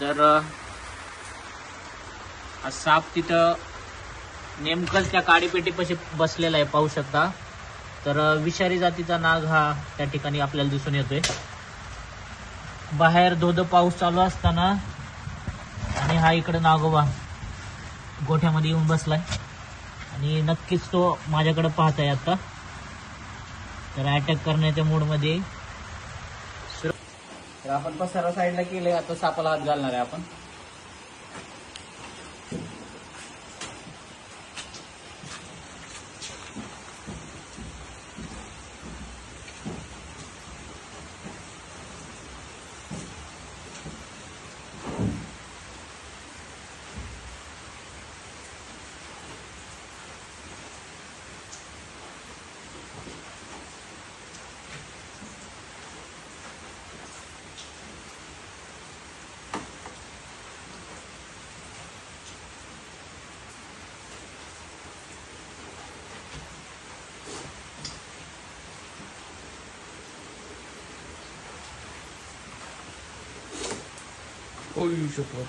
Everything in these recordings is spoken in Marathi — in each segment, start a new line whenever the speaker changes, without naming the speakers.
तर हा साप तिथं नेमकंच त्या काडीपेटीपाशी बसलेला आहे पाहू शकता. तर विषारी जातीचा नाग हा त्या ठिकाणी आपल्याला दिसून येतोय. बाहेर धोध पाऊस चालू असताना आणि हा इकडे नागोबा गोठ्यामध्ये येऊन बसलाय. आणि नक्कीच तो माझ्याकडे पाहत आहे आता. तर अटॅक करण्याच्या मूडमध्ये तर आपण पसारा साईडला केलंय आता सापाला हात घालणार आहे आपण.
होऊ शकतो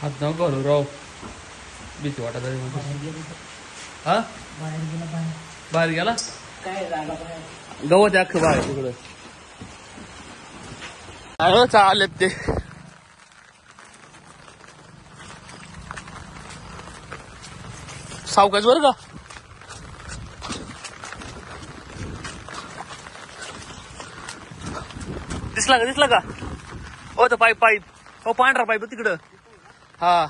हात नाव घालू राव भीती वाटत आहे मला. हा?
बाहेर गेला
गवत आहे अख्खं बाहेर तिकडं. चालेत ते. सावकाश बरं का? दिसला का दिसला का? हो तो पाईप पाईप. हो पांढरा पाईप तिकडं. हा.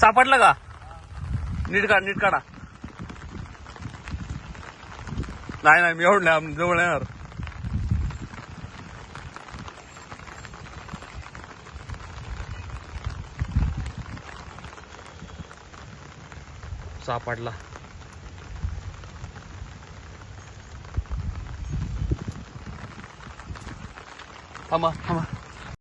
सापडला का? नीट काढ नीट काढा. नाही नाही मी एवढं नाही आम- जवळ येणार. सापडला. थांबा. थांबा.